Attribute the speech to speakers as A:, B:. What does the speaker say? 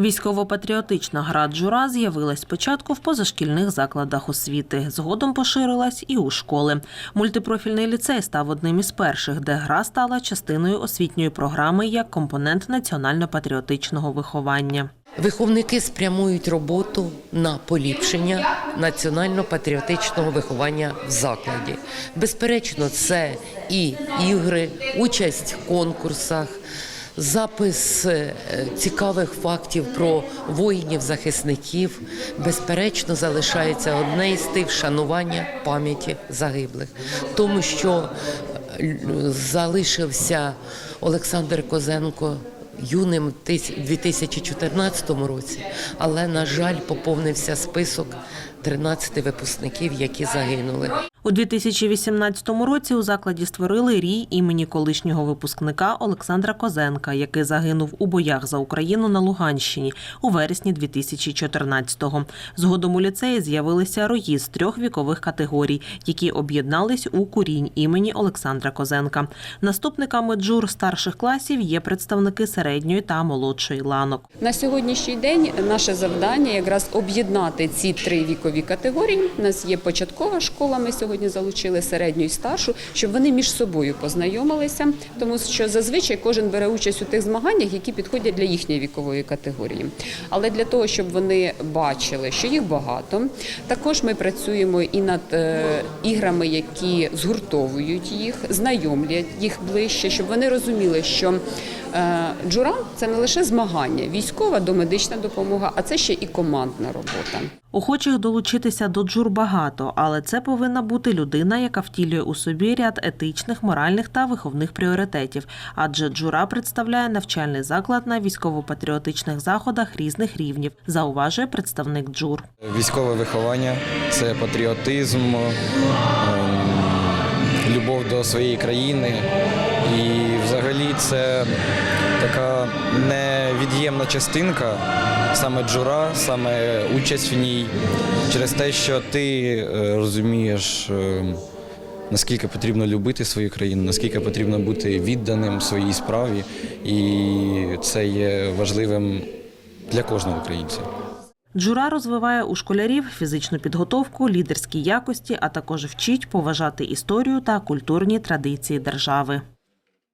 A: Військово-патріотична гра джура з'явилась спочатку в позашкільних закладах освіти. Згодом поширилась і у школи. Мультипрофільний ліцей став одним із перших, де гра стала частиною освітньої програми як компонент національно-патріотичного виховання.
B: Виховники спрямують роботу на поліпшення національно-патріотичного виховання в закладі. Безперечно, це і ігри, участь в конкурсах, запис е, цікавих фактів про воїнів-захисників. Безперечно, залишається одне із тих вшанування пам'яті загиблих, тому що е, залишився Олександр Козенко юним тис- 2014 році, але, на жаль, поповнився список 13 випускників, які загинули.
A: У 2018 році у закладі створили рій імені колишнього випускника Олександра Козенка, який загинув у боях за Україну на Луганщині у вересні 2014-го. Згодом у ліцеї з'явилися рої з трьох вікових категорій, які об'єднались у курінь імені Олександра Козенка. Наступниками джур старших класів є представники середньої та молодшої ланок.
C: На сьогоднішній день наше завдання якраз об'єднати ці три вікові категорії. У нас є початкова школа. Ми сьогодні залучили середню і старшу, щоб вони між собою познайомилися, тому що зазвичай кожен бере участь у тих змаганнях, які підходять для їхньої вікової категорії. Але для того, щоб вони бачили, що їх багато, також ми працюємо і над е, іграми, які згуртовують їх, знайомлять їх ближче, щоб вони розуміли, що е, джура це не лише змагання, військова домедична допомога, а це ще і командна робота.
A: Охочих долучитися до джур багато, але це повинна бути людина, яка втілює у собі ряд етичних, моральних та виховних пріоритетів. Адже джура представляє навчальний заклад на військово-патріотичних заходах різних рівнів, зауважує представник джур.
D: Військове виховання це патріотизм, ем, любов до своєї країни. І взагалі це така невід'ємна частинка, саме джура, саме участь в ній, через те, що ти е, розумієш. ем, Наскільки потрібно любити свою країну, наскільки потрібно бути відданим своїй справі, і це є важливим для кожного українця.
A: Джура розвиває у школярів фізичну підготовку, лідерські якості, а також вчить поважати історію та культурні традиції держави.